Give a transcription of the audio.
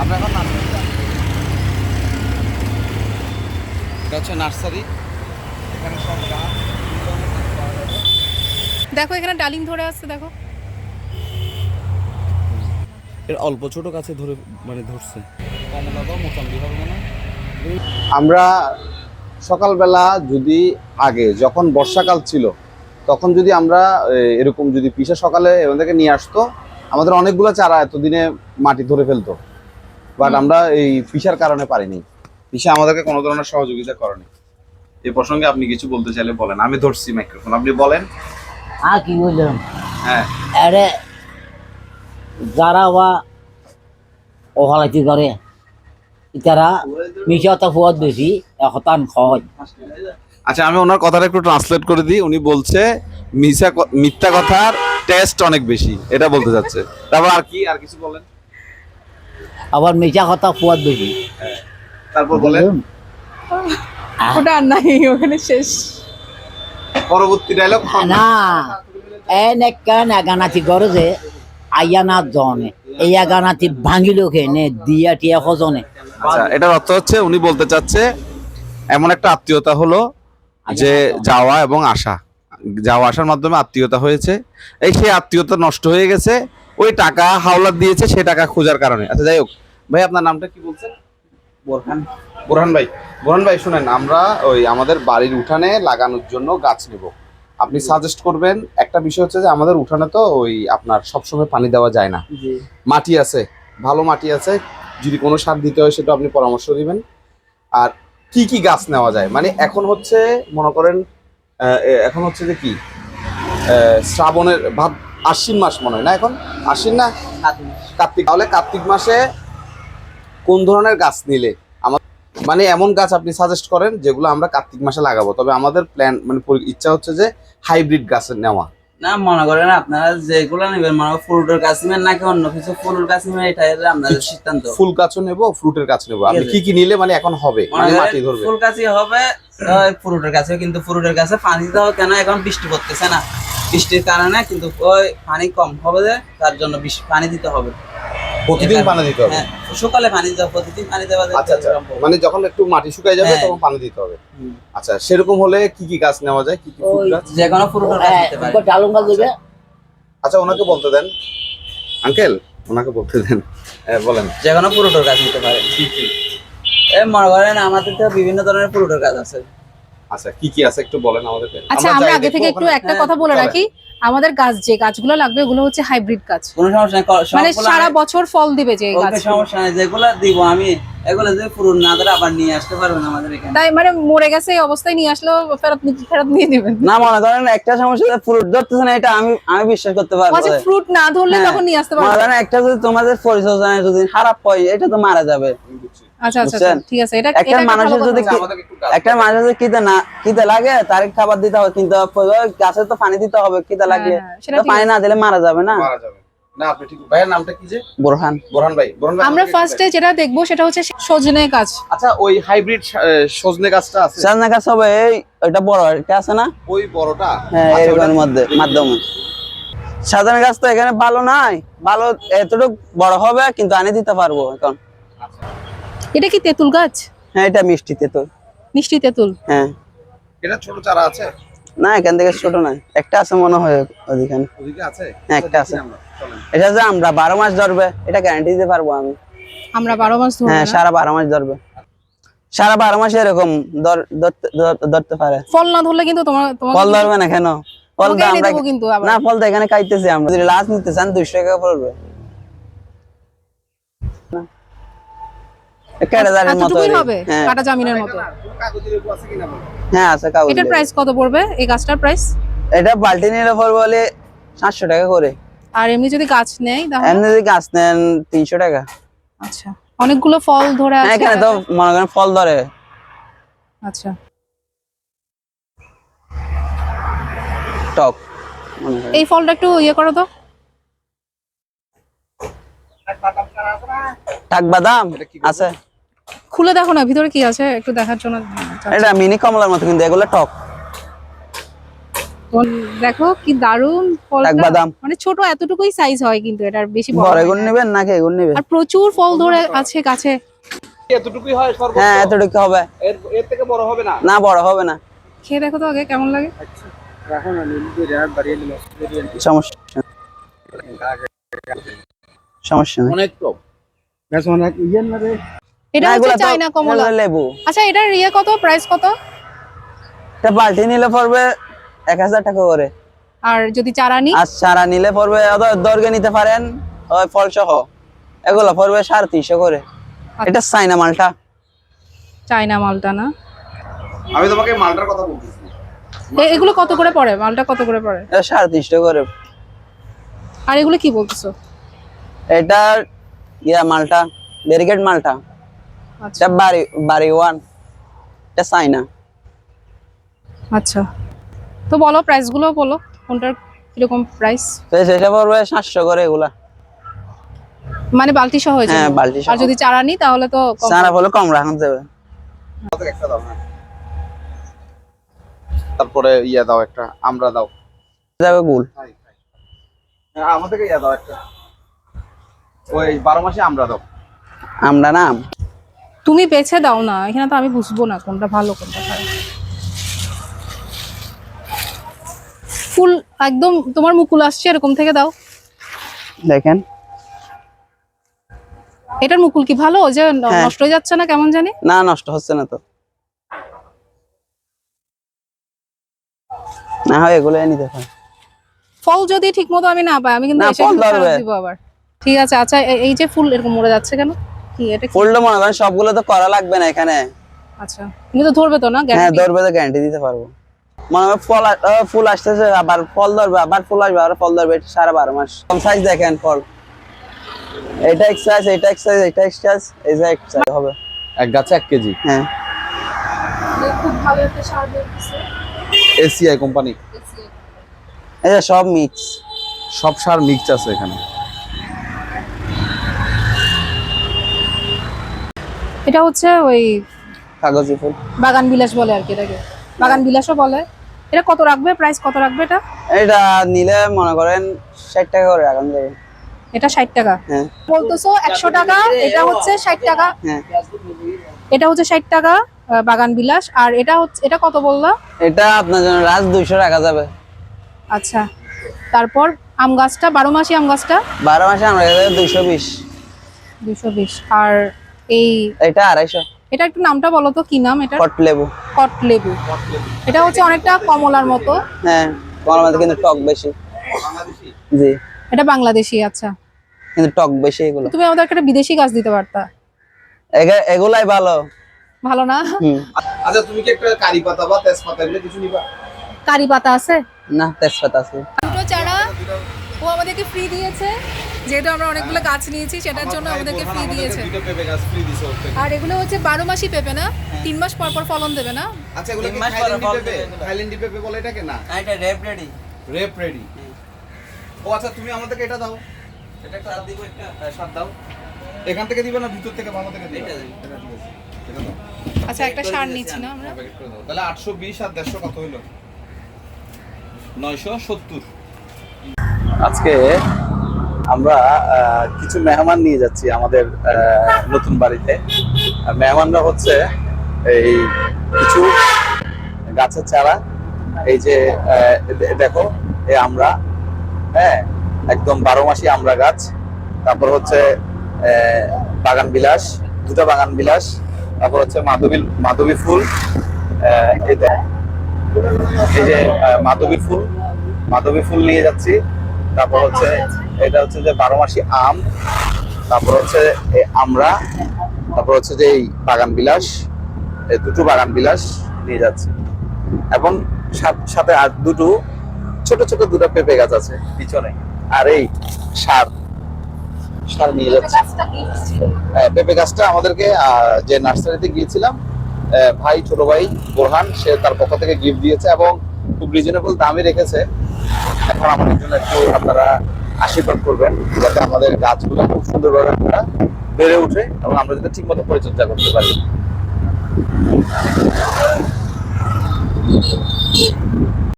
আমরা এখন নার্সারি। এটা হচ্ছে নার্সারি। এখানে সব গাছ বিভিন্ন ধরনের গাছ পাওয়া যাবে। দেখো এখানে ডালিম ধরে আসছে দেখো। এর অল্প ছোট গাছে ধরে মানে ধরছে। আমরা সকালবেলা যদি আগে যখন বর্ষাকাল ছিল তখন যদি আমরা এরকম যদি পিসা সকালে এখান থেকে নিয়ে আসতো আমাদের অনেকগুলো চারা এতদিনে মাটি ধরে ফেলতো। বাট আমরা এই পিসার কারণে পারিনি। পিসা আমাদেরকে কোনো ধরনের সহযোগিতা করেনি। এই প্রসঙ্গে আপনি কিছু বলতে চাইলে বলেন। আমি ধরছি মাইক্রোফোন আপনি বলেন। আর কি বললাম? হ্যাঁ। আরে যারা বা ওহালাতি করে তারা মিশাতা ফুয়াদ বেশি এখতান খয় আচ্ছা আমি ওনার কথাটা একটু ট্রান্সলেট করে দিই। উনি বলছে মিশা মিথ্যা কথার টেস্ট অনেক বেশি। এটা বলতে চাচ্ছে। তারপর আর কি আর কিছু বলেন? আবার মিশা কথা ফুয়াদ বেশি। তারপর বলেন? ওটা নাই ওখানে শেষ। পরবর্তী ডায়লগ না এন করে যে আইয়া জনে? এই গানাতি ভাঙিল খেনে দিয়া টিয়া খজনে আচ্ছা এটার অর্থ হচ্ছে উনি বলতে চাচ্ছে এমন একটা আত্মীয়তা হলো যে যাওয়া এবং আসা। যাওয়া আসার মাধ্যমে আত্মীয়তা হয়েছে। এই সেই আত্মীয়তা নষ্ট হয়ে গেছে ওই টাকা হাওলাত দিয়েছে সে টাকা খোঁজার কারণে। আচ্ছা যাই হোক। ভাই আপনার নামটা কি বলছেন? বোরহান। বোরহান ভাই। বোরহান ভাই শুনেন আমরা ওই আমাদের বাড়ির উঠানে লাগানোর জন্য গাছ নেব। আপনি সাজেস্ট করবেন একটা বিষয় হচ্ছে যে আমাদের উঠানে তো ওই আপনার সবসময় পানি দেওয়া যায় না। মাটি আছে ভালো মাটি আছে যদি কোনো সার দিতে হয় সেটা আপনি পরামর্শ দিবেন। আর কি কি গাছ নেওয়া যায়? মানে এখন হচ্ছে মনে করেন এখন হচ্ছে যে কি শ্রাবণের ভাদ আশ্বিন মাস মনে হয় না এখন? আশ্বিন না? কার্তিক তাহলে কার্তিক মাসে কোন ধরনের গাছ নিলে? আমার মানে এমন গাছ আপনি সাজেস্ট করেন যেগুলো আমরা কার্তিক মাসে লাগাবো। তবে আমাদের প্ল্যান মানে ইচ্ছা হচ্ছে যে হাইব্রিড গাছের নেওয়া। না মনে করেন আপনারা যেগুলো নেবেন মনে করেন ফ্রুটের গাছ নেবেন নাকি অন্য কিছু ফুলের গাছ নেবেন আপনাদের সিদ্ধান্ত। ফুল গাছও নেব ফ্রুটের গাছ নেব। আপনি কি কি নিলে মানে এখন হবে? মানে মাটি ধরবে। ফুল গাছই হবে ফ্রুটের গাছে কিন্তু ফ্রুটের গাছে পানি হবে কেন? এখন বৃষ্টি পড়তেছে না। বৃষ্টির কারণে কিন্তু ওই পানি কম হবে যে তার জন্য পানি দিতে হবে। প্রতিদিন পানি দিতে হবে? হ্যাঁ সকালে পানি দিতে হবে প্রতিদিন পানি দেওয়া যায় আচ্ছা আচ্ছা। মানে যখন একটু মাটি শুকায় যাবে হ্যাঁ। তখন পানি দিতে হবে। আচ্ছা সেরকম হলে কি কি গাছ নেওয়া যায়? কি কি ফুল গাছ? যে কোনো ফ্রুটের গাছ দিতে পারে ডালুম গাছ দেবে। আচ্ছা ওনাকে বলতে দেন। আঙ্কেল ওনাকে বলতে দেন। হ্যাঁ, বলেন। যে কোনো ফ্রুটের গাছ নিতে পারে এই মনে করেন আমাদের তো বিভিন্ন ধরনের ফ্রুটের গাছ আছে। আচ্ছা কি কি আছে একটু বলেন আমাদেরকে? আচ্ছা আমরা আগে থেকে একটু একটা হ্যাঁ, কথা বলে রাখি। আমাদের গাছ যে গাছগুলো লাগবে ওগুলো হচ্ছে হাইব্রিড গাছ। কোনো সমস্যা নেই মানে সারা আমি- বছর ফল দিবে যে গাছ সমস্যা নেই যেগুলো দিব আমি এগুলো যদি ফ্রুট না ধরে আবার নিয়ে আসতে পারবেন আমাদের এখানে। তাই মানে মরে গেছে এই অবস্থায় নিয়ে আসলেও ফেরত নি- ফেরত নিয়ে নেবেন। না মনে করেন একটা সমস্যা ফ্রুট ধরতেছে না এটা আমি আমি বিশ্বাস করতে পারব আচ্ছা ফ্রুট না ধরলে হ্যাঁ, তখন নিয়ে আসতে মনে পারবেন করেন একটা যদি তোমাদের পরিচর্যা যদি খারাপ হয় এটা তো মারা যাবে। আচ্ছা আচ্ছা আচ্ছা, ঠিক আছে। এটা একটা মানুষের যদি একটু যদি কিতে না কিতে লাগে তার খাবার দিতে হবে কিন্তু ওই গাছে তো পানি দিতে হবে কিতে লাগলে হ্যাঁ, সেটা পানি না দিলে মারা যাবে না। মারা যাবে। না আপনি ঠিক ভাইয়ের নামটা কি যে? বোরহান। বোরহান ভাই বোরহান ভাই আমরা ফার্স্টে যেটা দেখব সেটা হচ্ছে সজনে গাছ। আচ্ছা ওই হাইব্রিড সজনে গাছটা আছে? সাজনা গাছ হবে এই ওইটা বড় এটা আছে না? ওই বড়টা? হ্যাঁ এরকমের মধ্যে মাধ্যমে। সাধারণ গাছ তো এখানে ভালো নাই ভালো এতটুকু বড় হবে কিন্তু আনি দিতে পারব এখন। এটা কি তেঁতুল গাছ? হ্যাঁ এটা মিষ্টি তো মিষ্টি তেঁতুল? হ্যাঁ। এটা ছোট চারা আছে? না এখান থেকে ছোট না। একটা আছে মনে হয় ওদিকে ওদিকে আছে? হ্যাঁ, একটা আছে। চলেন। এটা যে আমরা বারো মাস ধরবে এটা গ্যারান্টি দিতে পারব আমি। আমরা বারো মাস ধরে হ্যাঁ সারা বারো মাস ধরবে। সারা বারো মাস এরকম ধর- ধরতে- ধর- ধরতে পারে। ফল না ধরলে কিন্তু তোমার তোমার ফল ধরবে না কেন? ফল আমরা কিন্তু আবার। না ফল তো এখানে খাইতেছি আমরা। যদি লাস্ট নিতে চান দুইশো টাকা পড়বে কেটে মতো হবে হ্যাঁ। কাটা জামিনের মতো? হ্যাঁ আছে কাগজ এটার প্রাইস কত পড়বে? এই গাছটার প্রাইস এটা বালতি নিলে পড়বে বলে সাতশো টাকা করে। আর এমনি যদি গাছ নেয় তাহলে? এমনি যদি গাছ নেন তিনশো টাকা। আচ্ছা। অনেকগুলো ফল ধরে হ্যাঁ, আছে। এখানে তো মনে করেন ফল ধরে। আচ্ছা। টক এই ফলটা একটু ইয়ে করো তো। টাক বাদাম আছে। খুলে দেখো না ভিতরে কি আছে? একটু দেখার জন্য এটা মিনি কমলার মতো কিন্তু এগুলো টক। তো দেখো কি দারুণ কাঠবাদাম। মানে ছোট এতটুকুই সাইজ হয় কিন্তু এটার বেশি বড় এগুন না। নেবেন নাকি এগুলো নেবেন? আর প্রচুর ফল ধরে আছে গাছে। এতটুকুই হয় সর্বোচ্চ? হ্যাঁ এতটুকু হবে। এর এর থেকে বড় হবে না? না বড় হবে না। খেয়ে দেখো তো আগে কেমন লাগে? সমস্যা নেই। সমস্যা নেই। অনেক কম। এটা না, হচ্ছে এগুলা তো- চায়না কমলা। লেবু। আচ্ছা এটার ইয়ে কত? প্রাইস কত? এটা বালতি নিলে পড়বে এক হাজার টাকা করে। আর যদি চারা নি আর সারা নিলে পড়বে দর্গে নিতে পারেন ওই ফল সহ এগুলো পড়বে সাড়ে তিনশো করে। এটা চাইনা মালটা। চায়না মালটা না? আমি তোমাকে মালটার কথা বলতেছি। এগুলো কত করে পড়ে? মালটা কত করে পড়ে? এটা সাড়ে তিনশো করে। আর এগুলো কি বলতেছো? এটা ইয়া মালটা ব্যারিকেড মালটা। আচ্ছা এটা বাড়ি বাড়ি ওয়ান এটা চাইনা আচ্ছা। তো বলো প্রাইসগুলো বলো কোনটার কীরকম প্রাইস তো সেটা পড়বে সাতশো করে এগুলা। মানে বালতি সহ হয়েছে হ্যাঁ, বালতি সহ। আর যদি চারা নি তাহলে তো কম সারা হলে কম রাখুন দেবে একটা দাও হ্যাঁ। তারপরে ইয়া দাও একটা আমরা দাও। যাবে গুল। হ্যাঁ, আমাদেরকে ইয়া দাও একটা। ওই বারো মাসে আমরা দাও। আমরা না তুমি বেছে দাও না এখানে তো আমি বুঝব না কোনটা ভালো কোনটা খারাপ। ফুল একদম তোমার মুকুল আসছে এরকম থেকে দাও। দেখেন। এটার মুকুল কি ভালো যে হ্যাঁ। নষ্ট হয়ে যাচ্ছে না কেমন জানি? না নষ্ট হচ্ছে না তো। না হয় এগুলো নিতে পারেন ফল যদি ঠিক মতো আমি না পাই আমি কিন্তু এসে। দিব আবার। ঠিক আছে আচ্ছা এই যে ফুল এরকম মরে যাচ্ছে কেন? কি? এটা কি? মনে করেন সবগুলো তো করা লাগবে না এখানে। আচ্ছা কিন্তু ধরবে তো না হ্যাঁ ধরবে তো গ্যারান্টি দিতে পারব। মনে হয় ফল ফুল আসতেছে আবার ফল ধরবে আবার ফুল আসবে আবার ফল ধরবে সারা বারো মাস। কম সাইজ দেখেন ফল। এটা এক্সাইজ এটা এক্সাইজ এটা এক্সাইজ এই যে এক্সাইজ হবে। এক গাছে এক কেজি। হ্যাঁ। খুব ভালো একটা সার এসিআই কোম্পানি এই সব মিক্স সব সার মিক্স আছে এখানে। এটা হচ্ছে ওই কাগজি ফুল। বাগান বিলাস বলে আর কি এটাকে। বাগান বিলাসও বলে। এটা কত রাখবে? প্রাইস কত রাখবে এটা? এটা নিলে মনে করেন ষাট টাকা করে রাখান যাবে এটা ষাট টাকা। হ্যাঁ। বলতেছো একশো টাকা এটা হচ্ছে ষাট টাকা। হ্যাঁ। এটা হচ্ছে ষাট টাকা বাগান বিলাস। আর এটা হচ্ছে এটা কত বললা? এটা আপনার জন্য রাজ দুইশো রাখা যাবে। আচ্ছা। তারপর আম গাছটা বারো মাসি আম গাছটা? বারো মাসে আমরা দুইশো বিশ। দুশো বিশ। আর এই এটা আড়াইশো। এটা একটু নামটা বলো তো কি নাম এটা কট লেবু। কট লেবু। এটা হচ্ছে অনেকটা কমলার মতো। হ্যাঁ তোমার মধ্যে কিন্তু টক বেশি। জি। এটা বাংলাদেশি আচ্ছা। কিন্তু টক বেশি এগুলো। তুমি আমাদের একটা বিদেশি গাছ দিতে পারতা। এগুলাই ভালো। ভালো না? আচ্ছা তুমি কি একটা কারি পাতা বা তেজপাতা এগুলো কিছু নিবা? কারি পাতা আছে? না তেজপাতা আছে। দুটো চারা ও আমাদেরকে ফ্রি দিয়েছে। যেহেতু আমরা অনেকগুলো গাছ নিয়েছি সেটার জন্য আমাদেরকে ফ্রি দিয়েছে। আর এগুলো হচ্ছে বারো মাসই পেঁপে না তিন মাস পর পর ফলন দেবে না। আচ্ছা এগুলো থাইল্যান্ডি পেঁপে? বলে এটাকে? না। এটা রেপ রেডি। রেপ রেডি। ও আচ্ছা তুমি আমাদেরকে এটা দাও। এটা একটা দিব একটা। হ্যাঁ, সার দাও। এখান থেকে দিবে না ভিতর থেকে বামা থেকে দিবে? এটা ঠিক আছে। এটা দাও। আচ্ছা একটা সার নিচ্ছি না আমরা। তাহলে আর কত হইল? নয়শো সত্তর। আজকে আমরা কিছু মেহমান নিয়ে যাচ্ছি আমাদের নতুন বাড়িতে। মেহমানরা হচ্ছে এই কিছু গাছের চারা। এই যে দেখো এই আমরা হ্যাঁ একদম বারো মাসি আমরা গাছ। তারপর হচ্ছে বাগান বিলাস, দুটা বাগান বিলাস। তারপর হচ্ছে মাধবী মাধবী ফুল এই যে মাধবী ফুল মাধবী ফুল নিয়ে যাচ্ছি। তারপর হচ্ছে এটা হচ্ছে যে বারো মাসি আম তারপর হচ্ছে আমরা তারপর হচ্ছে যে এই বাগান বিলাস এই দুটো বাগান বিলাস নিয়ে যাচ্ছে। এবং সাথ- আর দুটো ছোট ছোট দুটো পেঁপে গাছ আছে পিছনে। আর এই সার সার নিয়ে যাচ্ছে। হ্যাঁ, পেঁপে গাছটা আমাদেরকে যে নার্সারিতে গিয়েছিলাম ভাই ছোট ভাই বোরহান সে তার পক্ষ থেকে গিফট দিয়েছে এবং খুব রিজনেবল দামে রেখেছে। এখন আমাদের জন্য একটু আপনারা আশীর্বাদ করবেন যাতে আমাদের গাছগুলো খুব সুন্দরভাবে আমরা বেড়ে ওঠে এবং আমরা যাতে ঠিক মতো পরিচর্যা করতে পারি।